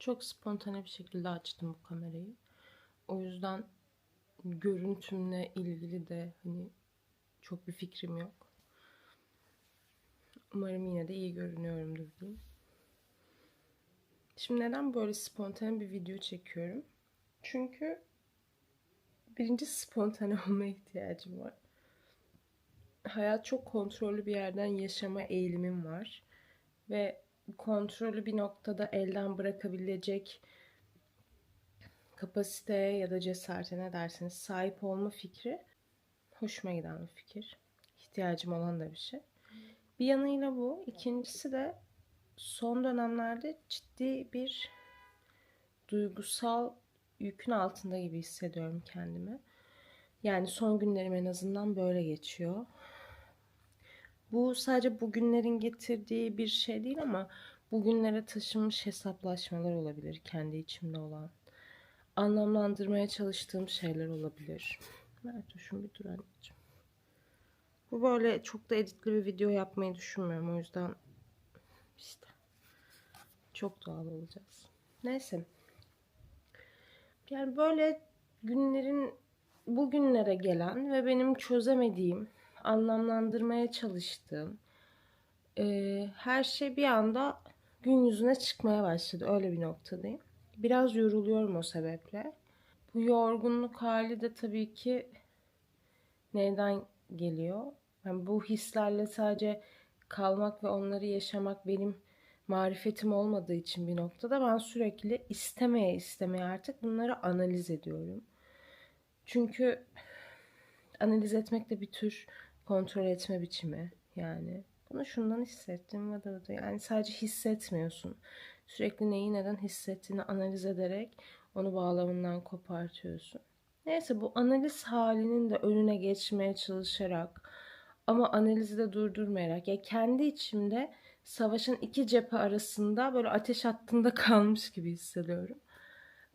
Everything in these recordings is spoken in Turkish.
Çok spontane bir şekilde açtım bu kamerayı. O yüzden görüntümle ilgili de hani çok bir fikrim yok. Umarım yine de iyi görünüyorumdur diyeyim. Şimdi neden böyle spontane bir video çekiyorum? Çünkü birinci spontane olmaya ihtiyacım var. Hayat çok kontrollü bir yerden yaşama eğilimim var. Ve kontrolü bir noktada elden bırakabilecek kapasiteye ya da cesarete ne derseniz sahip olma fikri hoşuma giden bir fikir. İhtiyacım olan da bir şey. Bir yanıyla bu. İkincisi de son dönemlerde ciddi bir duygusal yükün altında gibi hissediyorum kendimi. Yani son günlerim en azından böyle geçiyor. Bu sadece bugünlerin getirdiği bir şey değil ama bugünlere taşınmış hesaplaşmalar olabilir kendi içimde olan. Anlamlandırmaya çalıştığım şeyler olabilir. Mertoş'um bir dur anneciğim. Bu böyle çok da editli bir video yapmayı düşünmüyorum. O yüzden işte çok doğal olacağız. Neyse. Yani böyle günlerin bugünlere gelen ve benim çözemediğim, anlamlandırmaya çalıştığım e, her şey bir anda gün yüzüne çıkmaya başladı. Öyle bir noktadayım. Biraz yoruluyorum o sebeple. Bu yorgunluk hali de tabii ki neyden geliyor? Yani bu hislerle sadece kalmak ve onları yaşamak benim marifetim olmadığı için bir noktada ben sürekli istemeye istemeye artık bunları analiz ediyorum. Çünkü analiz etmek de bir tür kontrol etme biçimi yani. Bunu şundan hissettim ve da yani sadece hissetmiyorsun. Sürekli neyi neden hissettiğini analiz ederek onu bağlamından kopartıyorsun. Neyse bu analiz halinin de önüne geçmeye çalışarak ama analizi de durdurmayarak ya kendi içimde savaşın iki cephe arasında böyle ateş hattında kalmış gibi hissediyorum.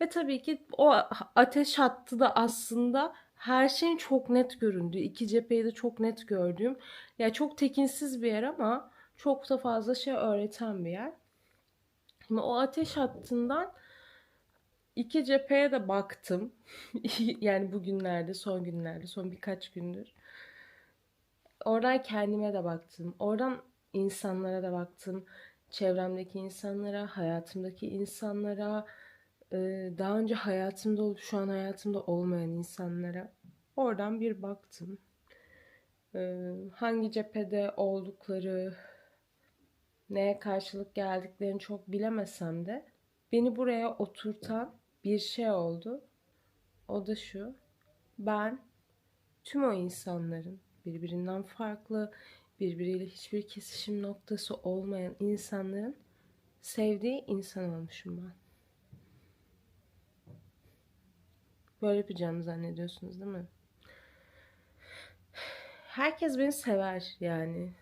Ve tabii ki o ateş hattı da aslında her şeyin çok net göründüğü, iki cepheyi de çok net gördüğüm, ya yani çok tekinsiz bir yer ama çok da fazla şey öğreten bir yer. Şimdi o ateş hattından iki cepheye de baktım. yani bugünlerde, son günlerde, son birkaç gündür. Oradan kendime de baktım. Oradan insanlara da baktım. Çevremdeki insanlara, hayatımdaki insanlara, daha önce hayatımda olup şu an hayatımda olmayan insanlara. Oradan bir baktım. Hangi cephede oldukları, neye karşılık geldiklerini çok bilemesem de beni buraya oturtan bir şey oldu. O da şu. Ben tüm o insanların birbirinden farklı, birbiriyle hiçbir kesişim noktası olmayan insanların sevdiği insan olmuşum ben. Böyle yapacağımı zannediyorsunuz değil mi? Herkes beni sever yani.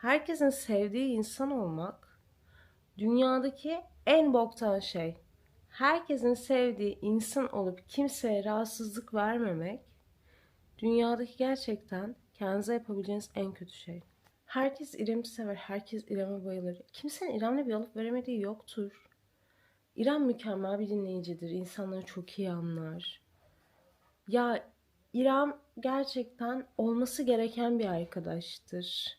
Herkesin sevdiği insan olmak dünyadaki en boktan şey. Herkesin sevdiği insan olup kimseye rahatsızlık vermemek dünyadaki gerçekten kendinize yapabileceğiniz en kötü şey. Herkes İrem'i sever, herkes İrem'e bayılır. Kimsenin İrem'le bir alıp veremediği yoktur. İrem mükemmel bir dinleyicidir. İnsanları çok iyi anlar. Ya İrem gerçekten olması gereken bir arkadaştır.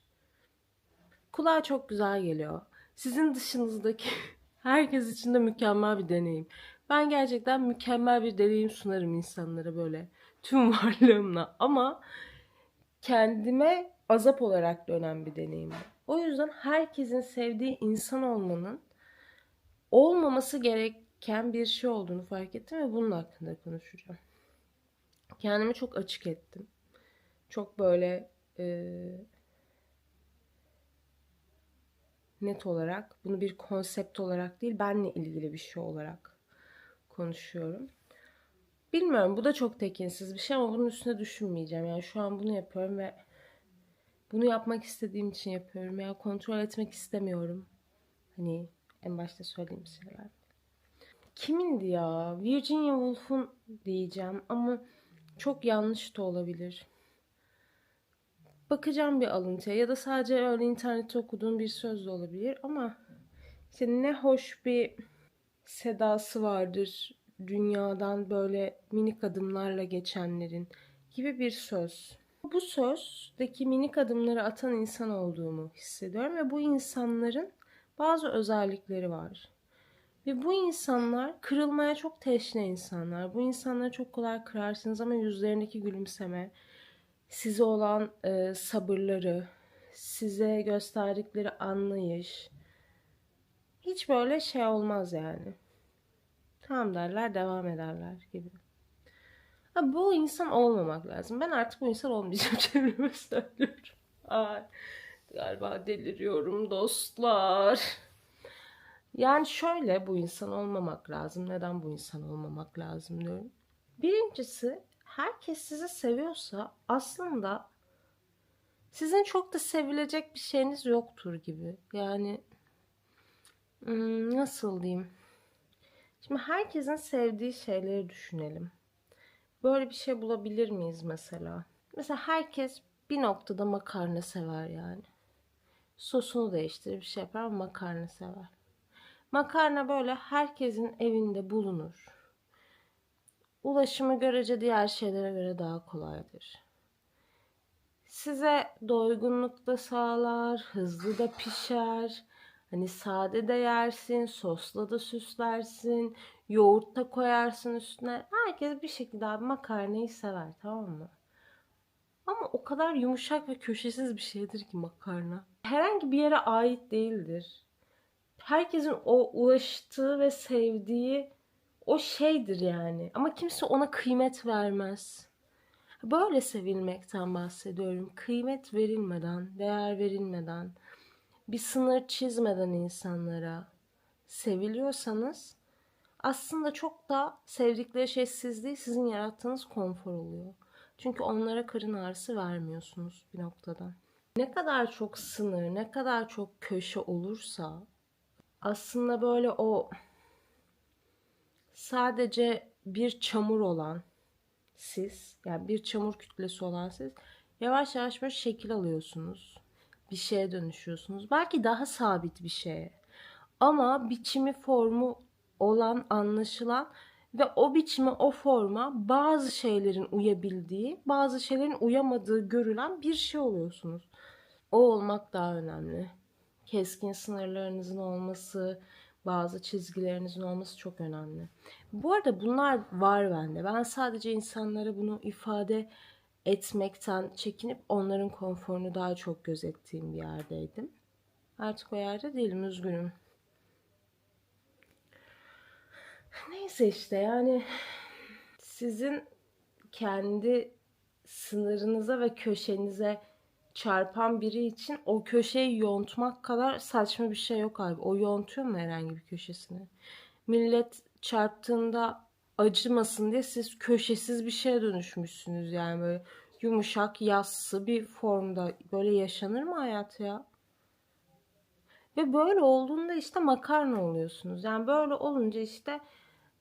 Kulağa çok güzel geliyor. Sizin dışınızdaki herkes için de mükemmel bir deneyim. Ben gerçekten mükemmel bir deneyim sunarım insanlara böyle tüm varlığımla ama kendime azap olarak dönen bir deneyim. O yüzden herkesin sevdiği insan olmanın olmaması gereken bir şey olduğunu fark ettim ve bunun hakkında konuşacağım. Kendimi çok açık ettim. Çok böyle e, net olarak bunu bir konsept olarak değil benle ilgili bir şey olarak konuşuyorum. Bilmiyorum bu da çok tekinsiz bir şey ama bunun üstüne düşünmeyeceğim. Yani şu an bunu yapıyorum ve bunu yapmak istediğim için yapıyorum. Ya kontrol etmek istemiyorum. Hani en başta söylediğim şeyler. Kimindi ya? Virginia Woolf'un diyeceğim ama çok yanlış da olabilir. Bakacağım bir alıntıya ya da sadece öyle internette okuduğum bir söz de olabilir ama işte ne hoş bir sedası vardır dünyadan böyle minik adımlarla geçenlerin gibi bir söz. Bu sözdeki minik adımları atan insan olduğumu hissediyorum ve bu insanların bazı özellikleri var. Ve bu insanlar kırılmaya çok teşne insanlar. Bu insanları çok kolay kırarsınız ama yüzlerindeki gülümseme, size olan e, sabırları, size gösterdikleri anlayış hiç böyle şey olmaz yani. Tamam derler, devam ederler gibi. Ha, bu insan olmamak lazım. Ben artık bu insan olmayacağım çevreme söylüyorum. Ay, galiba deliriyorum dostlar. Yani şöyle bu insan olmamak lazım. Neden bu insan olmamak lazım diyorum. Birincisi herkes sizi seviyorsa aslında sizin çok da sevilecek bir şeyiniz yoktur gibi. Yani hmm, nasıl diyeyim? Şimdi herkesin sevdiği şeyleri düşünelim. Böyle bir şey bulabilir miyiz mesela? Mesela herkes bir noktada makarna sever yani. Sosunu değiştirir bir şey yapar ama makarna sever. Makarna böyle herkesin evinde bulunur. Ulaşımı görece diğer şeylere göre daha kolaydır. Size doygunluk da sağlar, hızlı da pişer. Hani sade de yersin, sosla da süslersin, yoğurt da koyarsın üstüne. Herkes bir şekilde abi makarnayı sever tamam mı? Ama o kadar yumuşak ve köşesiz bir şeydir ki makarna. Herhangi bir yere ait değildir. Herkesin o ulaştığı ve sevdiği o şeydir yani. Ama kimse ona kıymet vermez. Böyle sevilmekten bahsediyorum. Kıymet verilmeden, değer verilmeden, bir sınır çizmeden insanlara seviliyorsanız aslında çok da sevdikleri şey siz değil, sizin yarattığınız konfor oluyor. Çünkü onlara karın ağrısı vermiyorsunuz bir noktadan. Ne kadar çok sınır, ne kadar çok köşe olursa aslında böyle o sadece bir çamur olan siz, yani bir çamur kütlesi olan siz yavaş yavaş böyle şekil alıyorsunuz. Bir şeye dönüşüyorsunuz. Belki daha sabit bir şeye. Ama biçimi, formu olan, anlaşılan ve o biçime, o forma bazı şeylerin uyabildiği, bazı şeylerin uyamadığı görülen bir şey oluyorsunuz. O olmak daha önemli. Keskin sınırlarınızın olması, bazı çizgilerinizin olması çok önemli. Bu arada bunlar var bende. Ben sadece insanlara bunu ifade etmekten çekinip onların konforunu daha çok gözettiğim bir yerdeydim. Artık o yerde değilim, üzgünüm. Neyse işte yani sizin kendi sınırınıza ve köşenize çarpan biri için o köşeyi yontmak kadar saçma bir şey yok abi. O yontuyor mu herhangi bir köşesini? Millet çarptığında acımasın diye siz köşesiz bir şeye dönüşmüşsünüz yani böyle yumuşak, yassı bir formda böyle yaşanır mı hayat ya? Ve böyle olduğunda işte makarna oluyorsunuz. Yani böyle olunca işte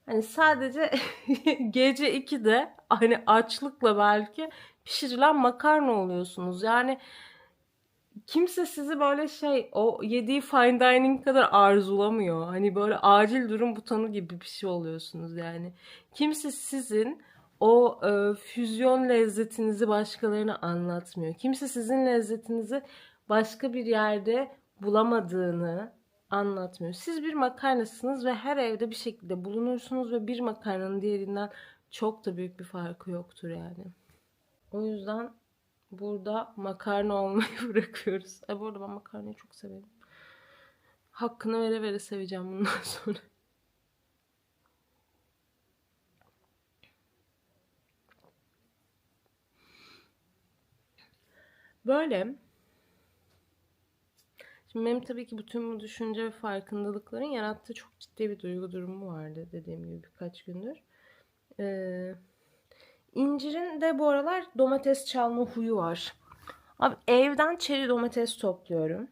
hani sadece gece 2'de hani açlıkla belki pişirilen makarna oluyorsunuz. Yani kimse sizi böyle şey o yediği fine dining kadar arzulamıyor. Hani böyle acil durum butonu gibi bir şey oluyorsunuz yani. Kimse sizin o e, füzyon lezzetinizi başkalarına anlatmıyor. Kimse sizin lezzetinizi başka bir yerde bulamadığını anlatmıyor. Siz bir makarnasınız ve her evde bir şekilde bulunursunuz ve bir makarnanın diğerinden çok da büyük bir farkı yoktur yani. O yüzden burada makarna olmayı bırakıyoruz. E bu arada ben makarnayı çok severim. Hakkını vere vere seveceğim bundan sonra. Böyle. Şimdi benim tabii ki bütün bu düşünce ve farkındalıkların yarattığı çok ciddi bir duygu durumu vardı dediğim gibi birkaç gündür. Ee, İncir'in de bu aralar domates çalma huyu var. Abi evden çeri domates topluyorum.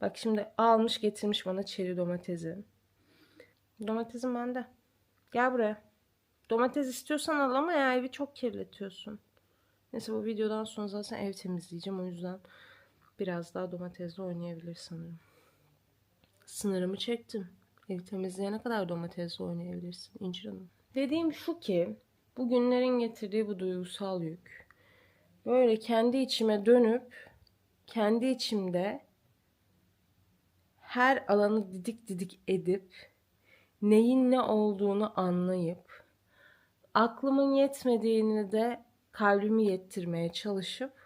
Bak şimdi almış getirmiş bana çeri domatesi. Domatesim bende. Gel buraya. Domates istiyorsan al ama ya evi çok kirletiyorsun. Neyse bu videodan sonra zaten ev temizleyeceğim. O yüzden biraz daha domatesle oynayabilir sanırım. Sınırımı çektim. Evi temizleyene kadar domatesle oynayabilirsin İncir Hanım. Dediğim şu ki bu günlerin getirdiği bu duygusal yük. Böyle kendi içime dönüp kendi içimde her alanı didik didik edip neyin ne olduğunu anlayıp aklımın yetmediğini de kalbimi yettirmeye çalışıp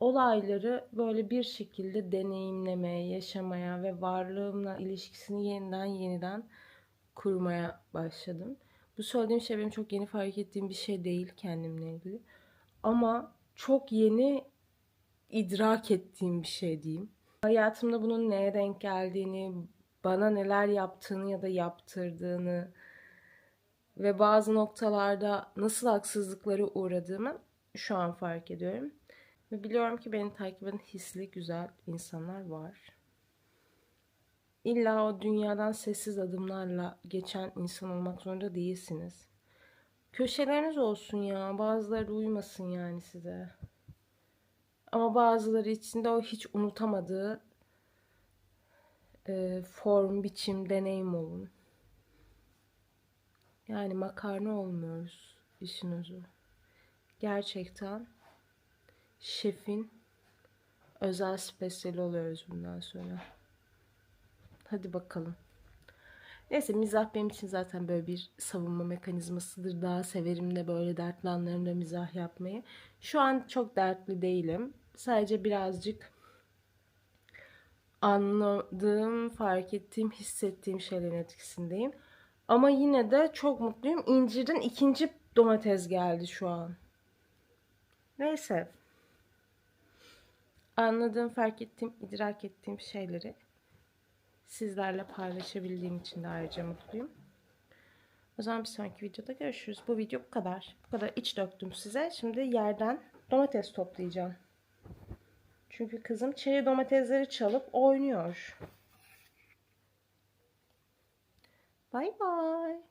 olayları böyle bir şekilde deneyimlemeye, yaşamaya ve varlığımla ilişkisini yeniden yeniden kurmaya başladım. Bu söylediğim şey benim çok yeni fark ettiğim bir şey değil kendimle ilgili. Ama çok yeni idrak ettiğim bir şey diyeyim. Hayatımda bunun neye denk geldiğini, bana neler yaptığını ya da yaptırdığını ve bazı noktalarda nasıl haksızlıklara uğradığımı şu an fark ediyorum. Ve biliyorum ki beni takip eden hisli, güzel insanlar var. İlla o dünyadan sessiz adımlarla geçen insan olmak zorunda değilsiniz. Köşeleriniz olsun ya. Bazıları uymasın yani size. Ama bazıları için de o hiç unutamadığı e, form, biçim, deneyim olun. Yani makarna olmuyoruz işin özü. Gerçekten şefin özel spesiyeli oluyoruz bundan sonra. Hadi bakalım. Neyse mizah benim için zaten böyle bir savunma mekanizmasıdır. Daha severim de böyle dertli anlarımda mizah yapmayı. Şu an çok dertli değilim. Sadece birazcık anladığım, fark ettiğim, hissettiğim şeylerin etkisindeyim. Ama yine de çok mutluyum. İncir'in ikinci domates geldi şu an. Neyse. Anladığım, fark ettiğim, idrak ettiğim şeyleri sizlerle paylaşabildiğim için de ayrıca mutluyum. O zaman bir sonraki videoda görüşürüz. Bu video bu kadar. Bu kadar iç döktüm size. Şimdi yerden domates toplayacağım. Çünkü kızım çeri domatesleri çalıp oynuyor. Bye bye.